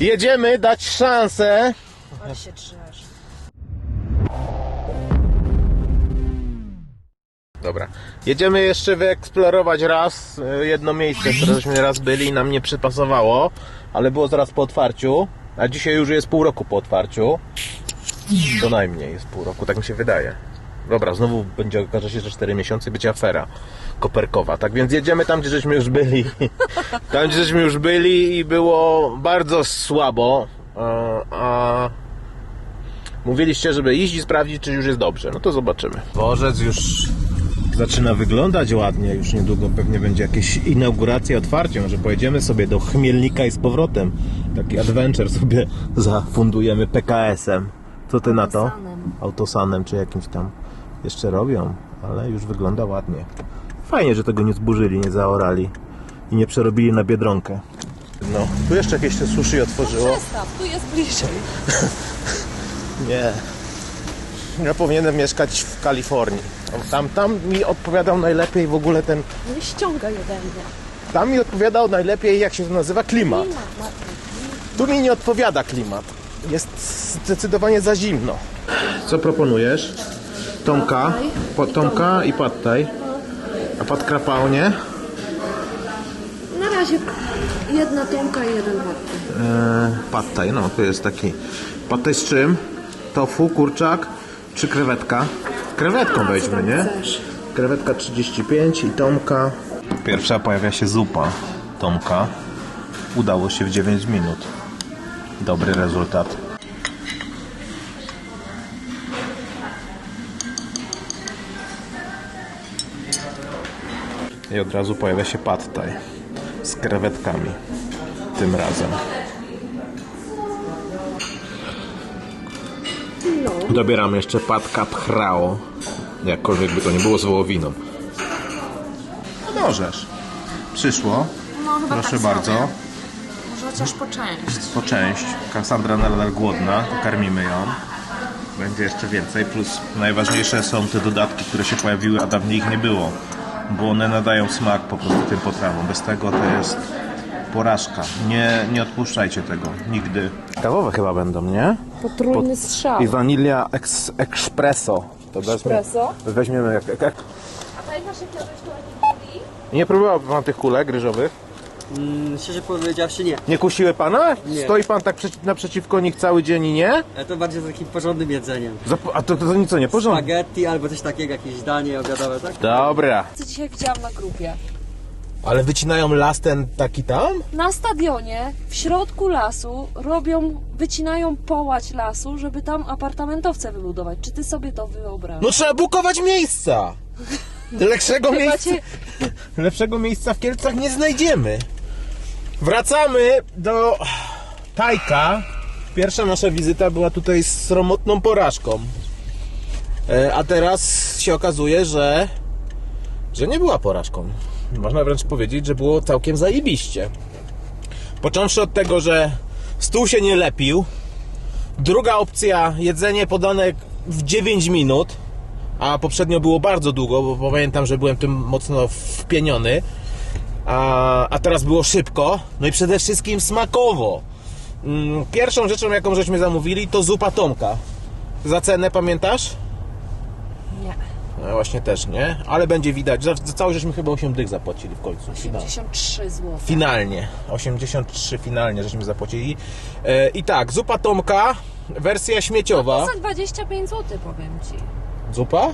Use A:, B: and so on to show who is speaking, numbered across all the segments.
A: Jedziemy dać szansę.
B: Ale się drzesz.
A: Dobra. Jedziemy jeszcze wyeksplorować raz e, jedno miejsce, w które żeśmy raz byli i nam nie przypasowało, ale było zaraz po otwarciu, a dzisiaj już jest pół roku po otwarciu. Co najmniej jest pół roku, tak mi się wydaje. Dobra, znowu będzie okaże się, że 4 miesiące będzie afera koperkowa. Tak więc jedziemy tam, gdzie żeśmy już byli. Tam, gdzie żeśmy już byli i było bardzo słabo. A, a mówiliście, żeby iść i sprawdzić, czy już jest dobrze. No to zobaczymy. Dworzec już zaczyna wyglądać ładnie. Już niedługo pewnie będzie jakieś inauguracja, otwarcie. Może pojedziemy sobie do Chmielnika i z powrotem. Taki adventure sobie zafundujemy PKS-em. Co ty na to?
B: Autosanem.
A: Autosanem czy jakimś tam jeszcze robią, ale już wygląda ładnie. Fajnie, że tego nie zburzyli, nie zaorali i nie przerobili na biedronkę. No, tu jeszcze jakieś te sushi otworzyło.
B: Przestaw, tu jest bliżej.
A: Nie. Ja powinienem mieszkać w Kalifornii. Tam, tam mi odpowiadał najlepiej w ogóle ten.
B: Nie ściągaj ode mnie.
A: Tam mi odpowiadał najlepiej, jak się to nazywa, klimat.
B: Klima, ma-
A: Tu mi nie odpowiada klimat. Jest zdecydowanie za zimno. Co proponujesz? Tomka, po,
B: i
A: Tomka i pad thai. A pad krapał, nie?
B: Na razie jedna tomka i jeden.
A: Eee, pad thai, no to jest taki. Pad thai z czym? Tofu, kurczak czy krewetka? Krewetką weźmy,
B: tam
A: nie?
B: chcesz?
A: Krewetka 35 i Tomka. Pierwsza pojawia się zupa Tomka. Udało się w 9 minut. Dobry rezultat. I od razu pojawia się pad thai z krewetkami. Tym razem. Dobieramy jeszcze patka pchrao. Jakkolwiek by to nie było z wołowiną. No możesz. Przyszło.
B: No chyba
A: Proszę
B: tak
A: bardzo.
B: Zrobię. Może chociaż po część.
A: Po część. Kassandra nadal głodna, to karmimy ją. Będzie jeszcze więcej. Plus najważniejsze są te dodatki, które się pojawiły, a dawniej ich nie było. Bo one nadają smak po prostu tym potrawom. Bez tego to jest porażka. Nie, nie odpuszczajcie tego. Nigdy. Kawowe chyba będą, nie?
B: Potrójny strzał.
A: I wanilia ex, espresso. To
B: Espresso?
A: Weźmiemy jak, jak, jak.
B: A pamiętasz jak jadłeś?
A: Nie próbował pan tych kulek ryżowych?
C: Mm, szczerze powiedziawszy nie.
A: Nie kusiły pana?
C: Nie.
A: Stoi pan tak przeci- naprzeciwko nich cały dzień i nie?
C: Ale to bardziej z takim porządnym jedzeniem.
A: Zap- a to, to, to nic nie porządku.
C: Spaghetti albo coś takiego, jakieś danie obiadowe, tak?
A: Dobra.
B: Co dzisiaj widziałam na grupie.
A: Ale wycinają las ten taki tam?
B: Na stadionie, w środku lasu, robią, wycinają połać lasu, żeby tam apartamentowce wybudować. Czy ty sobie to wyobrażasz?
A: No trzeba bukować miejsca. Lepszego
B: Chyba
A: miejsca,
B: cię-
A: lepszego miejsca w Kielcach nie znajdziemy. Wracamy do Tajka. Pierwsza nasza wizyta była tutaj z sromotną porażką. E, A teraz się okazuje, że, że nie była porażką. Można wręcz powiedzieć, że było całkiem zajebiście. Począwszy od tego, że stół się nie lepił. Druga opcja, jedzenie podane w 9 minut, a poprzednio było bardzo długo, bo pamiętam, że byłem tym mocno wpieniony. A, a teraz było szybko, no i przede wszystkim smakowo. Mm, Pierwszą rzeczą, jaką żeśmy zamówili, to zupa Tomka. Za cenę pamiętasz?
B: Nie.
A: No właśnie też nie, ale będzie widać. Za, za cały żeśmy chyba 8 dych zapłacili w końcu. Finalnie.
B: 83 zł.
A: Finalnie. 83 finalnie żeśmy zapłacili. E, I tak, zupa Tomka, wersja śmieciowa.
B: Za 25 zł powiem ci.
A: Zupa?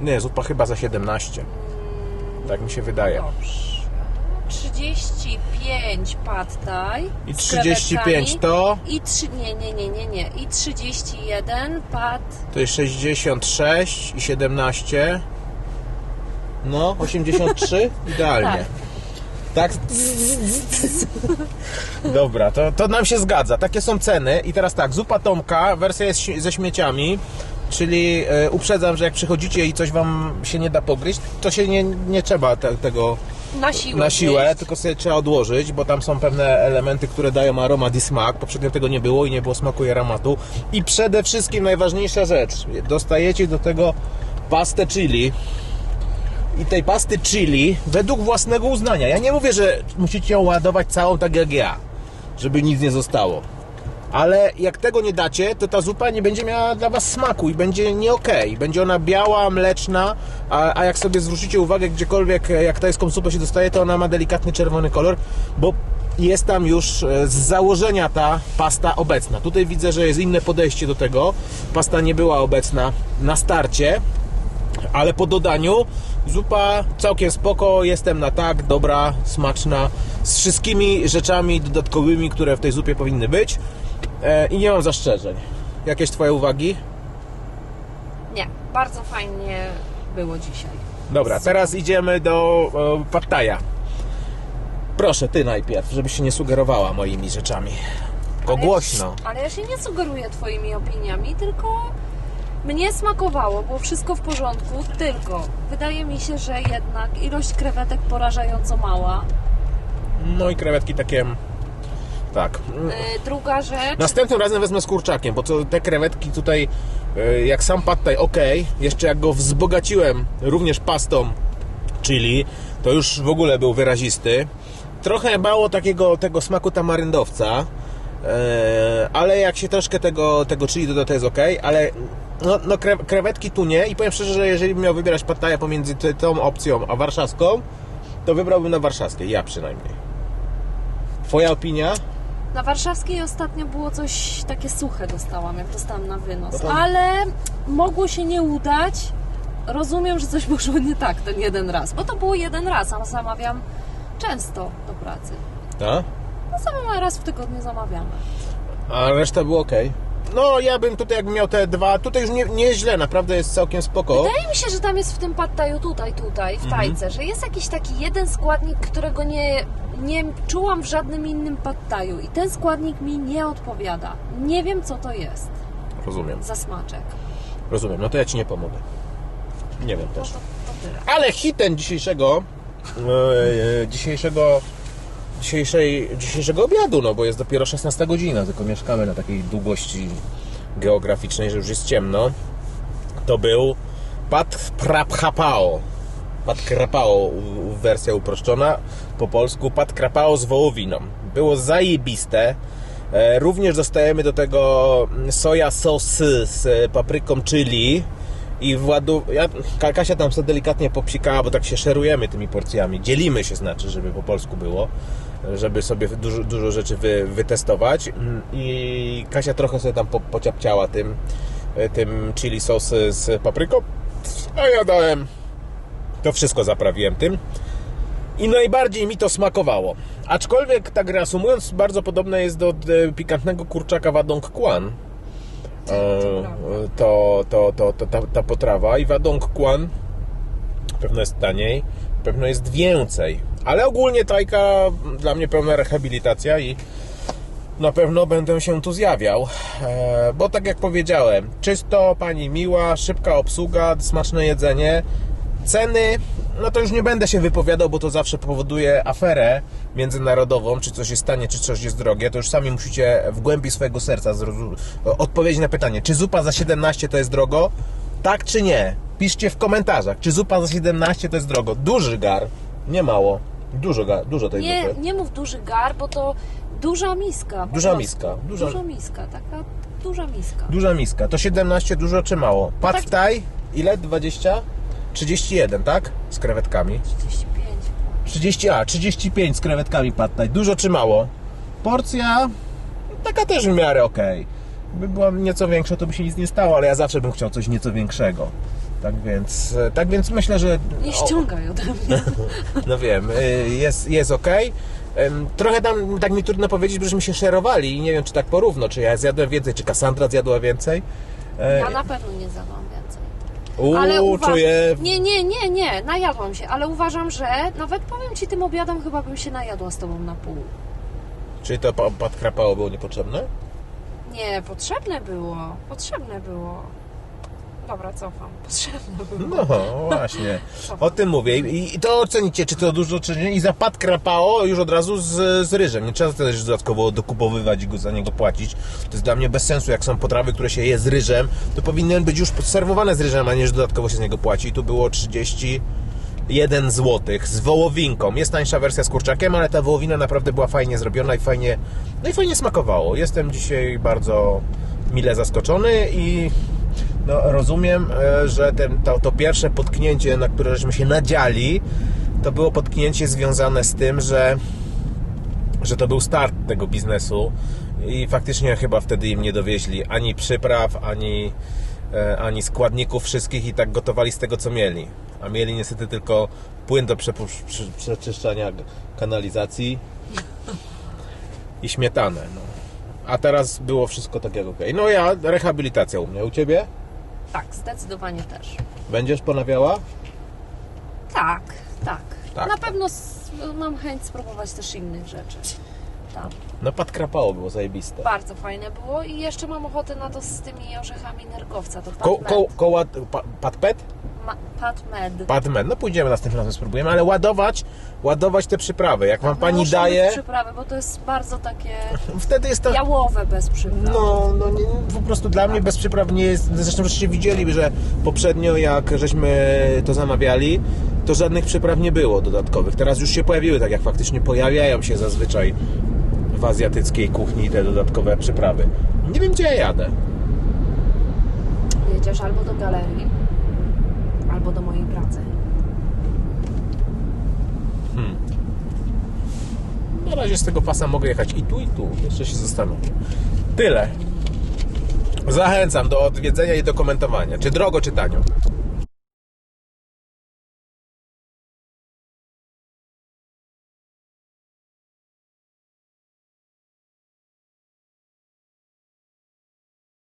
A: Nie, zupa chyba za 17. Tak mi się wydaje.
B: Dobrze. 35 pad thai.
A: I
B: z
A: 35
B: krewetkami.
A: to?
B: I trzy, nie, nie, nie, nie, nie. I 31 pad.
A: To jest 66 i 17. No, 83? Idealnie. Tak. Dobra, to, to nam się zgadza. Takie są ceny. I teraz tak, zupa Tomka, wersja jest ze śmieciami. Czyli e, uprzedzam, że jak przychodzicie i coś wam się nie da pogryźć, to się nie, nie trzeba te, tego
B: Na siłę.
A: na siłę,
B: zjeść.
A: tylko sobie trzeba odłożyć, bo tam są pewne elementy, które dają aromat i smak. Poprzednio tego nie było i nie było smaku i aromatu. I przede wszystkim najważniejsza rzecz, dostajecie do tego pastę chili. I tej pasty chili według własnego uznania. Ja nie mówię, że musicie ją ładować całą tak jak ja. żeby nic nie zostało. Ale jak tego nie dacie, to ta zupa nie będzie miała dla Was smaku i będzie nie okej. Będzie ona biała, mleczna, a, a jak sobie zwrócicie uwagę gdziekolwiek, e, jak tajską zupę się dostaje, to ona ma delikatny czerwony kolor, bo jest tam już e, z założenia ta pasta obecna. Tutaj widzę, że jest inne podejście do tego. Pasta nie była obecna na starcie, ale po dodaniu zupa całkiem spoko, jestem na tak, dobra, smaczna, z wszystkimi rzeczami dodatkowymi, które w tej zupie powinny być i nie mam zastrzeżeń. Jakieś Twoje uwagi?
B: Nie, bardzo fajnie było dzisiaj.
A: Dobra, teraz idziemy do e, Pattaja. Proszę, Ty najpierw, żebyś się nie sugerowała moimi rzeczami. Tylko
B: Ale ja
A: głośno.
B: się- ale ja się nie sugeruję Twoimi opiniami, tylko mnie smakowało, było wszystko w porządku, tylko wydaje mi się, że jednak ilość krewetek porażająco mała.
A: No i krewetki takie... Tak.
B: Yy, druga rzecz,
A: Następnym razem wezmę z kurczakiem, bo co te krewetki tutaj, e, jak sam pad thai, ok, jeszcze jak go wzbogaciłem również pastą chili, to już w ogóle był wyrazisty. Trochę mało takiego tego smaku tamaryndowca, e, ale jak się troszkę tego, tego chili doda, to jest ok, ale no, no kre, krewetki tu nie i powiem szczerze, że jeżeli bym miał wybierać pad thai pomiędzy tą opcją a warszawską, to wybrałbym na warszawskiej, ja przynajmniej. Twoja opinia?
B: Na warszawskiej ostatnio było coś takie suche dostałam, jak dostałam na wynos,
A: No to-
B: ale mogło się nie udać. Rozumiem, że coś poszło nie tak ten jeden raz, bo to było jeden raz, a zamawiam często do pracy.
A: Tak?
B: No sama raz w tygodniu zamawiamy.
A: A reszta było ok. No, ja bym tutaj, jakbym miał te dwa, tutaj już nie, nie jest źle, naprawdę jest całkiem spoko.
B: Wydaje mi się, że tam jest w tym pattaju tutaj, tutaj, w
A: Mhm.
B: tajce, że jest jakiś taki jeden składnik, którego nie, nie czułam w żadnym innym pattaju i ten składnik mi nie odpowiada. Nie wiem, co to jest
A: Rozumiem,
B: za smaczek.
A: rozumiem. No to ja ci nie pomogę. Nie wiem
B: No
A: też.
B: to, to tyle.
A: Ale hitem dzisiejszego, e, e, dzisiejszego, dzisiejszej, dzisiejszego obiadu, no bo jest dopiero 16 godzina, tylko mieszkamy na takiej długości geograficznej, że już jest ciemno. To był Pat Prapchapao. Pat Krapao, wersja uproszczona po polsku. Pat Krapao z wołowiną. Było zajebiste. E, Również dostajemy do tego soja sosy z papryką chili i Władu... Ja, Ka- Kasia tam sobie delikatnie popsikała, bo tak się szerujemy tymi porcjami. Dzielimy się znaczy, żeby po polsku było, żeby sobie dużo, dużo rzeczy wy, wytestować. Mm, I Kasia trochę sobie tam po, pociapciała tym, e, tym chili sosy z papryką, a ja dałem to wszystko zaprawiłem tym. I najbardziej mi to smakowało. Aczkolwiek, tak reasumując, bardzo podobne jest do e, pikantnego kurczaka Wadong Kwan. E, To, to, to, to ta, ta potrawa. I Wadong Kwan pewno jest taniej, pewno jest więcej. Ale ogólnie tajka dla mnie pełna rehabilitacja i na pewno będę się tu zjawiał, e, bo tak jak powiedziałem, czysto, pani miła, szybka obsługa, smaczne jedzenie. Ceny, no to już nie będę się wypowiadał, bo to zawsze powoduje aferę międzynarodową, czy coś jest tanie, czy coś jest drogie. To już sami musicie w głębi swojego serca odpowiedzieć na pytanie, czy zupa za 17 to jest drogo? Tak czy nie? Piszcie w komentarzach, czy zupa za 17 to jest drogo. Duży gar, nie mało. Dużo, gar, dużo tej
B: Nie,
A: zupy.
B: nie mów duży gar, bo to duża miska.
A: Duża miska, duża-
B: Duża miska, taka duża miska.
A: Duża miska. To 17 dużo czy mało? Pad
B: tak-
A: thai? Ile? 20? 31, tak? Z krewetkami.
B: 35.
A: 30, a 35 z krewetkami pad thai. Dużo czy mało? Porcja taka też w miarę okej. By była nieco większa, to by się nic nie stało, ale ja zawsze bym chciał coś nieco większego. Tak więc, e, tak więc myślę, że
B: Nie ściągaj ode mnie.
A: no wiem, y, jest, jest ok. Trochę tam tak mi trudno powiedzieć, bo żeśmy się szerowali i nie wiem, czy tak porówno, czy ja zjadłem więcej, czy Cassandra zjadła więcej. E,
B: Ja na pewno nie zadam więcej.
A: Uuu,
B: Ale uważam,
A: czuję.
B: Nie, nie, nie, nie, najadłam się, ale uważam, że nawet powiem Ci tym obiadem chyba bym się najadła z Tobą na pół.
A: Czy to pa- pad krapało było niepotrzebne?
B: Nie, potrzebne było, potrzebne było. Dobra, cofam, potrzebne.
A: No właśnie. O tym mówię. I, I to ocenicie, czy to dużo, czy nie. I za pad krapało już od razu z, z ryżem. Nie trzeba też dodatkowo dokupowywać i go za niego płacić. To jest dla mnie bez sensu. Jak są potrawy, które się je z ryżem, to powinny być już serwowane z ryżem, a nie, że dodatkowo się z niego płaci. I tu było 30 1 zł z wołowinką. Jest tańsza wersja z kurczakiem, ale ta wołowina naprawdę była fajnie zrobiona i fajnie, no i fajnie smakowało. Jestem dzisiaj bardzo mile zaskoczony i no, rozumiem, e, że ten, to, to pierwsze potknięcie, na które żeśmy się nadziali, to było potknięcie związane z tym, że że to był start tego biznesu i faktycznie chyba wtedy im nie dowieźli ani przypraw, ani, e, ani składników wszystkich i tak gotowali z tego, co mieli. A mieli niestety tylko płyn do przeczyszczania kanalizacji i śmietanę. No. A teraz było wszystko tak jak ok. No ja, rehabilitacja u mnie. U Ciebie?
B: Tak, zdecydowanie też.
A: Będziesz ponawiała?
B: Tak, tak.
A: Tak.
B: Na pewno s- mam chęć spróbować też innych rzeczy. Tam.
A: No podkrapało było zajebiste.
B: Bardzo fajne było i jeszcze mam ochotę na to z tymi orzechami nerkowca. To
A: Ko, ko, koła, pa,
B: Pat Med.
A: Padmen. No pójdziemy następnym razem spróbujemy, ale ładować, ładować te przyprawy. Jak wam pani
B: Muszą
A: daje,
B: być przyprawy, bo to jest bardzo takie
A: wtedy jest to.
B: jałowe bez przypraw.
A: No, no nie, po prostu dla mnie bez przypraw nie jest. Zresztą żeście widzieli, że poprzednio jak żeśmy to zamawiali, to żadnych przypraw nie było dodatkowych. Teraz już się pojawiły, tak jak faktycznie pojawiają się zazwyczaj w azjatyckiej kuchni te dodatkowe przyprawy. Nie wiem gdzie ja jadę.
B: Jedziesz albo do galerii, albo do mojej pracy.
A: Na razie z tego pasa mogę jechać i tu, i tu. Jeszcze się zastanowię. Tyle. Zachęcam do odwiedzenia i do komentowania. Czy drogo, czy tanio.